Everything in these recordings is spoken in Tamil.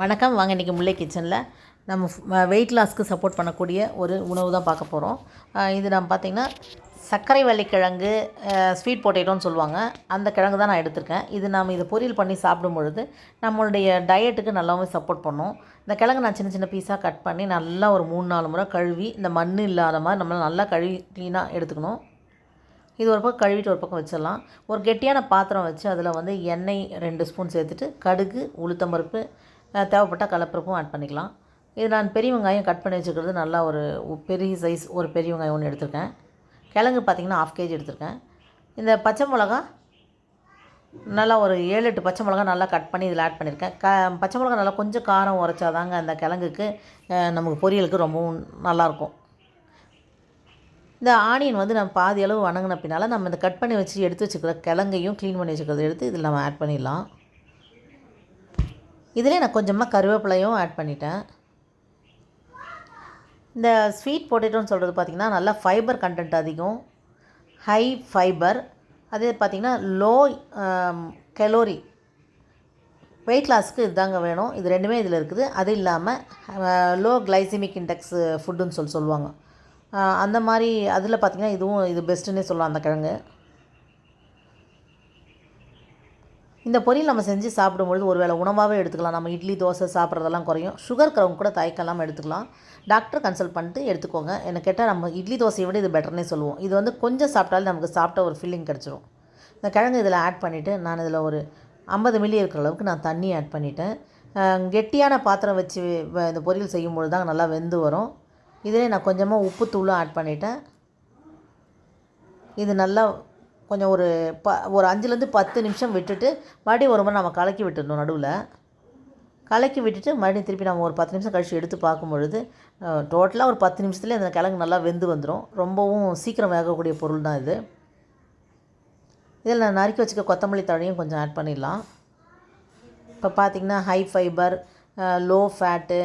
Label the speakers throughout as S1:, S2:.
S1: வணக்கம். வாங்க இன்றைக்கி முல்லை கிச்சனில் நம்ம வெயிட் லாஸ்க்கு சப்போர்ட் பண்ணக்கூடிய ஒரு உணவு தான் பார்க்க போகிறோம் இது நம்ம பார்த்திங்கன்னா சர்க்கரை வள்ளிக்கிழங்கு ஸ்வீட் பொட்டேட்டோன்னு சொல்லுவாங்க. அந்த கிழங்கு தான் நான் எடுத்திருக்கேன். இது நாம் இதை பொரியல் பண்ணி சாப்பிடும் பொழுது நம்மளுடைய டயட்டுக்கு நல்லாவே சப்போர்ட் பண்ணும். இந்த கிழங்கு நான் சின்ன சின்ன பீஸாக கட் பண்ணி நல்லா ஒரு மூணு நாலு முறை கழுவி இந்த மண் இல்லாத மாதிரி நம்மளால் நல்லா கழுவி க்ளீனாக எடுத்துக்கணும். இது ஒரு பக்கம் கழுவிட்டு ஒரு பக்கம் வச்சிடலாம். ஒரு கெட்டியான பாத்திரம் வச்சு அதில் வந்து எண்ணெய் ரெண்டு ஸ்பூன் சேர்த்துட்டு கடுகு உளுத்தம்பருப்பு தேவைப்பட்டால் கலப்பருப்பும் ஆட் பண்ணிக்கலாம். இது நான் பெரிய வெங்காயம் கட் பண்ணி வச்சுக்கிறது நல்லா ஒரு பெரிய சைஸ் ஒரு பெரிய வெங்காயம் ஒன்று எடுத்திருக்கேன். கிழங்கு பார்த்திங்கன்னா ஆஃப் கேஜி எடுத்திருக்கேன். இந்த பச்சை மிளகா நல்லா ஒரு ஏழு எட்டு பச்சை மிளகா நல்லா கட் பண்ணி இதில் ஆட் பண்ணியிருக்கேன் க பச்சை மிளகா நல்லா கொஞ்சம் காரம் உரைச்சாதாங்க அந்த கிழங்குக்கு நமக்கு பொரியலுக்கு ரொம்பவும் நல்லாயிருக்கும் இந்த ஆனியன் வந்து நம்ம பாதி அளவு வணங்கின பின்னால் நம்ம இந்த கட் பண்ணி வச்சு எடுத்து வச்சுக்கிற கிழங்கையும் க்ளீன் பண்ணி வச்சுக்கிறத எடுத்து இதில் நம்ம ஆட் பண்ணிடலாம். இதிலே நான் கொஞ்சமாக கருவேப்பிலையும் ஆட் பண்ணிட்டேன். இந்த ஸ்வீட் பொட்டேட்டோன்னு சொல்கிறது பார்த்திங்கன்னா நல்லா ஃபைபர் கண்டென்ட் அதிகம். ஹை ஃபைபர் அதே பார்த்திங்கன்னா லோ கெலோரி வெயிட் லாஸ்க்கு இதுதாங்க வேணும். இது ரெண்டுமே இதில் இருக்குது. அது இல்லாமல் லோ கிளைசிமிக் இண்டெக்ஸ் ஃபுட்டுன்னு சொல்லி சொல்லுவாங்க. அந்த மாதிரி அதில் பார்த்திங்கன்னா இதுவும் இது பெஸ்ட்டுன்னே சொல்லலாம் அந்த கிழங்கு. இந்த பொரியல் நம்ம செஞ்சு சாப்பிடும்பொழுது ஒரு வேளை உணவாகவே எடுத்துக்கலாம். நம்ம இட்லி தோசை சாப்பிட்றதெல்லாம் குறையும். சுகர் இருக்கிறவங்க கூட தயக்கலாம் எடுத்துக்கலாம். டாக்டர் கன்சல்ட் பண்ணிட்டு எடுத்துக்கோங்க. என்ன கேட்டால் நம்ம இட்லி தோசையை விட இது பெட்டர்னே சொல்லுவோம். இது வந்து கொஞ்சம் சாப்பிட்டாலும் நமக்கு சாப்பிட்ட ஒரு ஃபீலிங் கிடச்சிரும். இந்த கிழங்கு இதில் ஆட் பண்ணிவிட்டு நான் இதில் ஒரு ஐம்பது மில்லி இருக்கிற அளவுக்கு நான் தண்ணி ஆட் பண்ணிட்டேன். கெட்டியான பாத்திரம் வச்சு வ- இந்த பொரியல் செய்யும்பொழுது தான் நல்லா வெந்து வரும். இதிலே நான் கொஞ்சமாக உப்பு தூளும் ஆட் பண்ணிட்டேன். இது நல்லா கொஞ்சம் ஒரு ப ஒரு அஞ்சுலேருந்து பத்து நிமிஷம் விட்டுட்டு மறுபடியும் ஒரு முறை நம்ம கலக்கி விட்டுடணும் நடுவில். கலக்கி விட்டுட்டு மறுபடியும் திருப்பி நம்ம ஒரு பத்து நிமிஷம் கழித்து எடுத்து பார்க்கும் பொழுது டோட்டலாக ஒரு பத்து நிமிஷத்துலேயே அந்த கிழங்கு நல்லா வெந்து வந்துடும் ரொம்பவும் சீக்கிரம் வேகக்கூடிய பொருள் தான் இது. இதில் நான் நறுக்கி வச்சுக்க கொத்தமல்லி தழையும் கொஞ்சம் ஆட் பண்ணிடலாம். இப்போ பார்த்திங்கன்னா high fibre low fat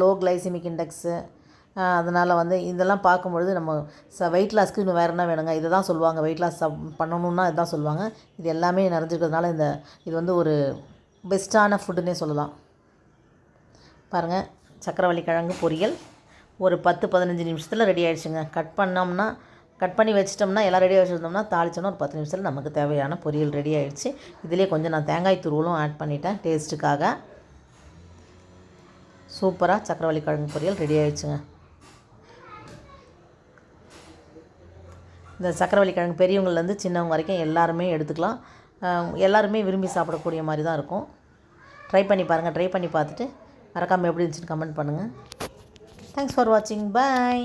S1: low glycemic index அதனால் வந்து இதெல்லாம் பார்க்கும்பொழுது நம்ம ச வெயிட் லாஸ்க்கு இன்னும் வேறு என்ன வேணுங்க? இதை தான் சொல்லுவாங்க. வெயிட் லாஸ் பண்ணணுன்னா இதுதான் சொல்லுவாங்க. இது எல்லாமே நிறைஞ்சிருக்கிறதுனால இந்த இது வந்து ஒரு பெஸ்ட்டான ஃபுட்டுன்னே சொல்லலாம். பாருங்கள் சக்கரவள்ளி கிழங்கு பொரியல். ஒரு பத்து பதினஞ்சு நிமிஷத்தில் ரெடி ஆகிடுச்சுங்க கட் பண்ணோம்னா கட் பண்ணி வச்சிட்டோம்னா எல்லாம் ரெடி வச்சுருந்தோம்னா தாளிச்சோன்னா ஒரு பத்து நிமிஷத்தில் நமக்கு தேவையான பொரியல் ரெடி ஆகிடுச்சு இதிலே கொஞ்சம் நான் தேங்காய் துருவலும் ஆட் பண்ணிட்டேன். டேஸ்ட்டுக்காக சூப்பராக சக்கரவள்ளி கிழங்கு பொரியல் ரெடி ஆகிடுச்சுங்க இந்த சக்கரவள்ளி கிழங்கு பெரியவங்கள்லேருந்து சின்னவங்க வரைக்கும் எல்லாருமே எடுத்துக்கலாம். எல்லாருமே விரும்பி சாப்பிடக்கூடிய மாதிரி தான் இருக்கும். ட்ரை பண்ணி பாருங்கள் ட்ரை பண்ணி பார்த்துட்டு மறக்காமல் எப்படி இருந்துச்சுன்னு கமெண்ட் பண்ணுங்கள் தேங்க்ஸ் ஃபார் வாட்சிங் பை